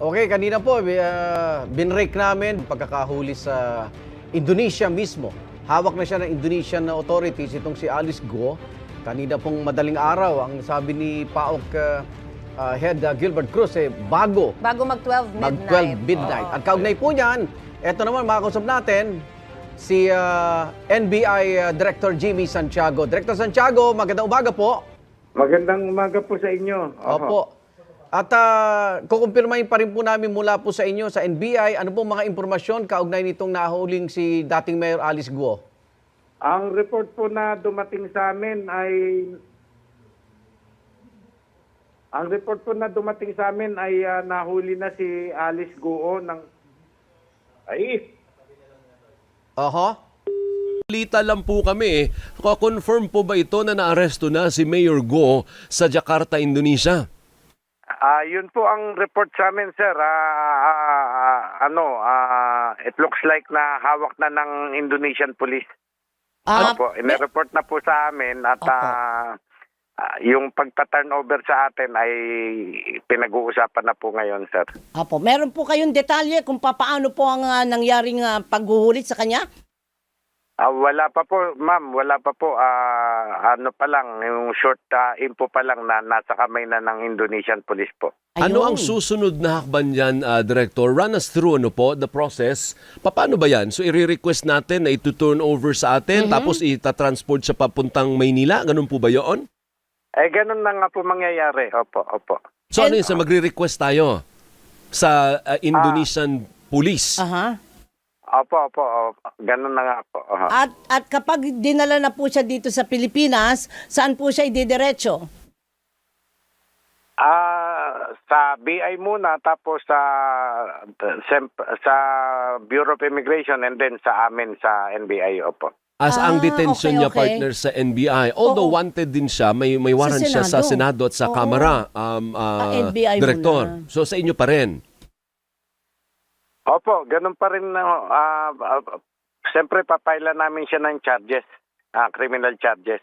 Okay, kanina po, uh, binrake namin pagkakahuli sa Indonesia mismo. Hawak na siya ng Indonesian authorities itong si Alice Go. Kanina pong madaling araw, ang sabi ni PAOK uh, uh, Head uh, Gilbert Cruz, eh, bago Bago mag-12 midnight. mag-12 midnight. Oo. At kaugnay po niyan, eto naman makakausap natin si uh, NBI uh, Director Jimmy Santiago. Director Santiago, magandang umaga po. Magandang umaga po sa inyo. Oho. Opo. At uh, kukumpirmahin pa rin po namin mula po sa inyo sa NBI, ano po mga impormasyon kaugnay nitong nahuling si dating Mayor Alice Guo? Ang report po na dumating sa amin ay ang report po na dumating sa amin ay ah, nahuli na si Alice Guo ng ay Oho. Balita lang po kami, eh. confirm po ba ito na naaresto na si Mayor Go sa Jakarta, Indonesia? Ah, yun po ang report sa amin, sir. Ah, ah, ah, ano, ah, it looks like na hawak na ng Indonesian police. Ah, Opo, ine-report na po sa amin at Opo. ah, ah, yung pagta-turnover sa atin ay pinag-uusapan na po ngayon, sir. Apo, meron po kayong detalye kung papaano po ang ah, nangyaring ah, paghuhulit sa kanya? Ah, wala pa po, ma'am, wala pa po. Ah, ano pa lang, yung short ah, info pa lang na nasa kamay na ng Indonesian police po. Ano ang susunod na hakban yan, ah, Director? Run us through ano po, the process. Paano ba yan? So, i-request natin na ito-turn over sa atin, tapos itatransport sa papuntang Maynila? Ganun po ba yun? Eh, ganun na nga po mangyayari. Opo, opo. So, ano yun? So, magre-request tayo sa ah, Indonesian police? Aha. Opo, opo, opo. Ganun na nga po. Aha. At at kapag dinala na po siya dito sa Pilipinas, saan po siya ididiretso? Ah, sa BI muna tapos sa sa Bureau of Immigration and then sa amin sa NBI opo. As ang Ah, detention okay, niya okay. partner sa NBI. Although Oo. wanted din siya, may may warrant siya sa Senado at sa Oo. Kamara, um, ah, Ah, NBI Director. muna. So sa inyo pa rin. Opo, ganun pa rin na ah, ah, Siyempre papaila namin siya ng charges, ah, criminal charges.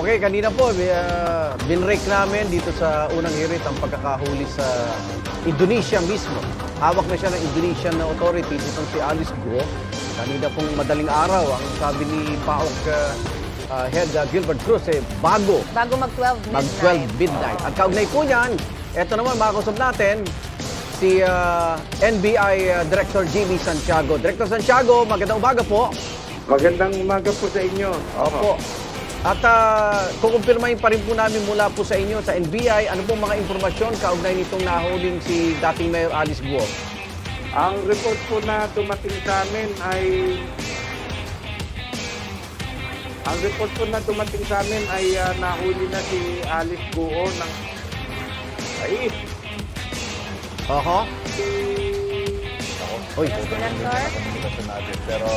Okay, kanina po, uh, binrake namin dito sa unang hirit ang pagkakahuli sa Indonesia mismo. Hawak na siya ng Indonesian na authorities itong si Alice Go. Kanina pong madaling araw, ang sabi ni PAOK uh, uh, Head uh, Gilbert Cruz, eh, bago Bago mag-12 midnight. mag-12 midnight. At kaugnay po niyan, eto naman makakusap natin, si uh, NBI uh, Director Jimmy Santiago. Director Santiago, magandang umaga po. Magandang umaga po sa inyo. Opo. At uh, kukumpirmahin pa rin po namin mula po sa inyo sa NBI, ano pong mga impormasyon kaugnay nitong nahuling si dating Mayor Alice Guo. Ang report po na dumating sa amin ay ang report po na dumating sa amin ay ah, nahuli na si Alice Guo ng ay Oho. Uy, Director? Pero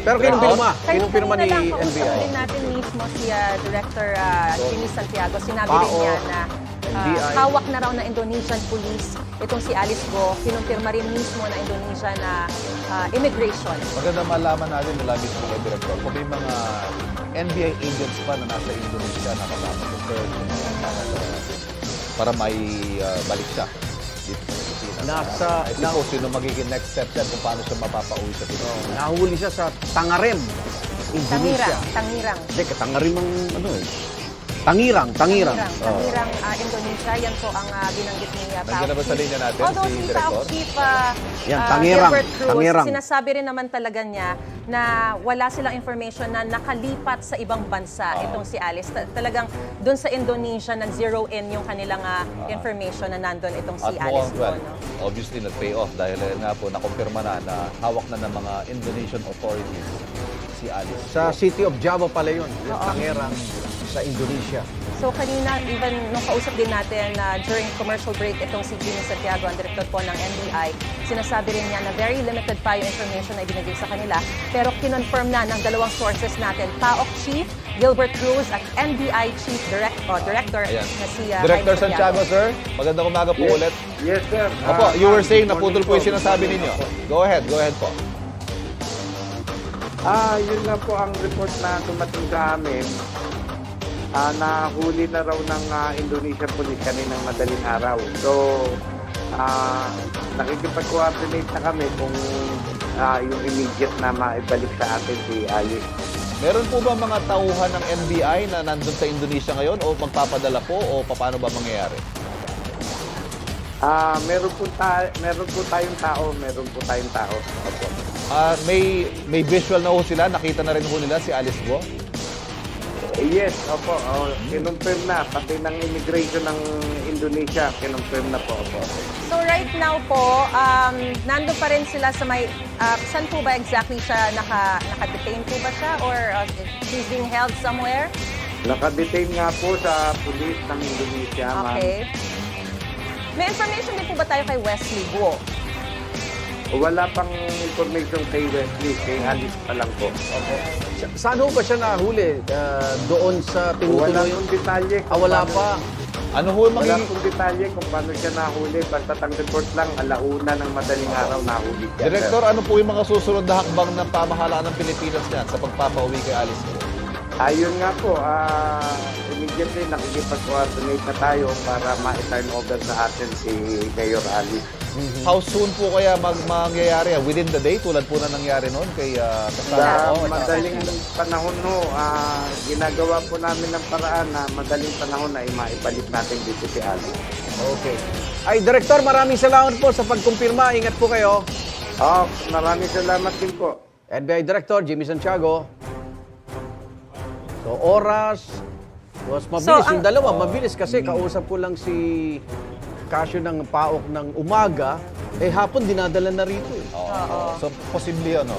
pero kinumpirma, Kayo kinumpirma kanina ni NBI. din natin mismo si ah, Director ah, Jimmy Santiago. Sinabi rin Pao, niya na ah, NBI. hawak na raw ng Indonesian police itong si Alice Go. Kinumpirma rin mismo na Indonesia na ah, immigration. maganda malaman natin nila mismo kay Director kung may mga NBI agents pa na nasa Indonesia na kasama sa search para, may uh, balik siya dito. Nasa- I suppose yun ang magiging next step yan kung paano siya mapapauwi sa Pilipinas. Nahuli siya sa Tangarem, Indonesia. Tangirang, Tangirang. Hindi, Tangarem ang ano eh. Tangirang, Tangirang. Tangirang. Tangirang, ah, Indonesia. Yan po ang ah, binanggit ni uh, Nandiyan na ba sa linya natin, Although si si Director? Tao Chief ah, Yan, ah, Tangirang, Gilbert Cruz, Tangirang. sinasabi rin naman talaga niya na wala silang information na nakalipat sa ibang bansa itong si Alice. Ta- talagang doon sa Indonesia nag-zero in yung kanilang ah, information na nandun itong si At Alice. mukhang, well, no? obviously nag-pay off dahil eh, nga po nakumpirma na na hawak na ng mga Indonesian authorities si Alice. Sa City of Java pala yun, yung Tangerang sa Indonesia. So kanina, even nung kausap din natin na during commercial break, itong si Jimmy Santiago, ang director po ng NBI, sinasabi rin niya na very limited pa yung information na ibinigay sa kanila. Pero kinonfirm na ng dalawang sources natin, PAOK Chief Gilbert Cruz at NBI Chief Direct, o Director Ayan. na si uh, Director Mike Santiago, sir. Magandang umaga po ulit. Yes, sir. Opo, Ah, you were saying good naputol po yung sinasabi ninyo. Go ahead, go ahead po. Ah, yun na po ang report na dumating sa amin. Ah, nahuli na raw ng ah, Indonesian police kaninang madaling araw. So, ah, nakikipag-coordinate na kami kung ah, yung immediate na maibalik sa atin si Alice. Meron po ba mga tauhan ng NBI na nandun sa Indonesia ngayon o magpapadala po o paano ba mangyayari? Ah, meron po ta- meron po tayong tao, meron po tayong tao. Opo. Ah, may may visual na ho sila, nakita na rin ho nila si Alice Go. Yes, opo. Oh, kinonfirm na pati ng immigration ng Indonesia, kinonfirm na po. Opo. So right now po, um, nandun pa rin sila sa may, uh, saan po ba exactly siya, naka, naka-detain po ba siya or uh, she's being held somewhere? Nakadetain nga po sa police ng Indonesia, ma'am. Okay. May information din po ba tayo kay Wesley Guo? Wala pang information kay Wesley, kay Alice pa lang po. Sa- Saan ho ba siya nahuli? Ah, doon sa Wala tinutuloy? pong detalye. kung Ah, wala paano- pa. Ano ho yung Wala magiging pong detalye kung paano siya nahuli. Basta ang report lang, alauna ng madaling araw nahuli siya. Director, ano po yung mga susunod na hakbang ng pamahalaan ng Pilipinas niyan sa pagpapauwi kay Alice Go? Ayun nga po, ah, immediately nakikipag-coordinate na tayo para ma-turn over sa atin si Mayor Alice. How soon po kaya mag mangyayari? Within the day, tulad po na nangyari noon kay uh, Sa Kasama? madaling panahon no, ah, ginagawa po namin ng paraan na madaling panahon na maibalik natin dito si Alice. Okay. Ay, Director, maraming salamat po sa pagkumpirma. Ingat po kayo. Oh, maraming salamat din po. NBI Director Jimmy Santiago. So, oras was mabilis. So, ang- yung dalawa, mabilis kasi kausap ko lang si Casio ng PAOK ng umaga, eh hapon dinadala na rito eh. Oo. So, posible yun, no?